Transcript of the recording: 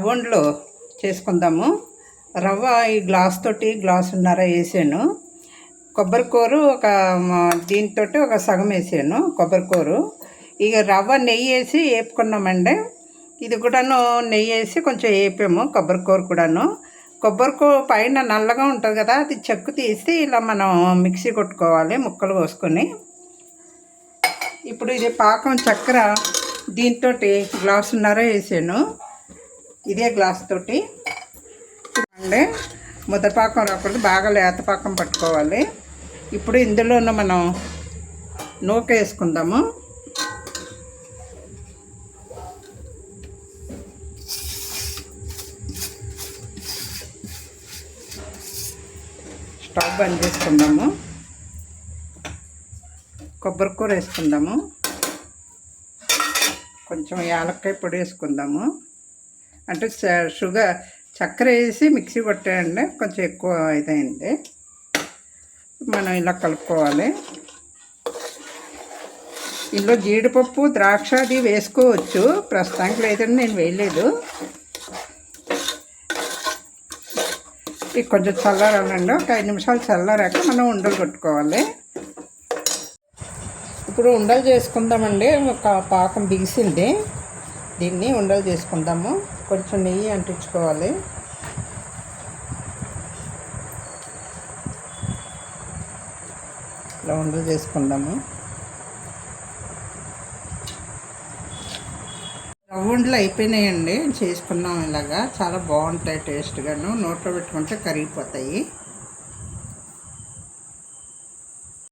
రవ్వండ్లు చేసుకుందాము. రవ్వ ఈ గ్లాస్ తోటి గ్లాసున్నర వేసాను. కొబ్బరికూరు ఒక దీంతో ఒక సగం వేసాను కొబ్బరికూరు ఇక రవ్వ నెయ్యి వేసి వేపుకున్నామండి ఇది కూడాను నెయ్యి వేసి కొంచెం వేపాము కొబ్బరికూర కూడాను. కొబ్బరికూర పైన నల్లగా ఉంటుంది కదా అది చెక్కు తీసి ఇలా మనం మిక్సీ కొట్టుకోవాలి ముక్కలు కోసుకొని. ఇప్పుడు ఇది పాకం చక్కెర దీంతో గ్లాసున్నర వేసాను. ఇదే గ్లాస్ తోటి అండి ముద్దపాకం రాకూడదు బాగా లేత పాకం పట్టుకోవాలి. ఇప్పుడు ఇందులోనూ మనం నూక వేసుకుందాము. స్టవ్ బంద్ చేసుకుందాము. కొబ్బరి కూర వేసుకుందాము. కొంచెం యాలక్కాయ పొడి వేసుకుందాము. అంటే షుగర్ చక్కెర వేసి మిక్సీ కొట్టేయండి కొంచెం ఎక్కువ ఇదైంది. మనం ఇలా కలుపుకోవాలి. ఇందులో జీడిపప్పు ద్రాక్ష అది వేసుకోవచ్చు. ప్రస్తుతానికి లేదండి నేను వేయలేదు. ఇది కొంచెం చల్లారాలండి ఒక ఐదు నిమిషాలు చల్లారాక మనం ఉండలు కొట్టుకోవాలి. ఇప్పుడు ఉండలు చేసుకుందామండి. ఒక పాకం బిగిసింది. దీన్ని ఉండలు చేసుకుంటాము. కొంచెం నెయ్యి అంటించుకోవాలి. ఇలా ఉండలు చేసుకుందాము రవ్వుండలు అయిపోయినాయండి. చేసుకున్నాం ఇలాగా. చాలా బాగుంటాయి టేస్ట్గాను. నోట్లో పెట్టుకుంటే కరిగిపోతాయి.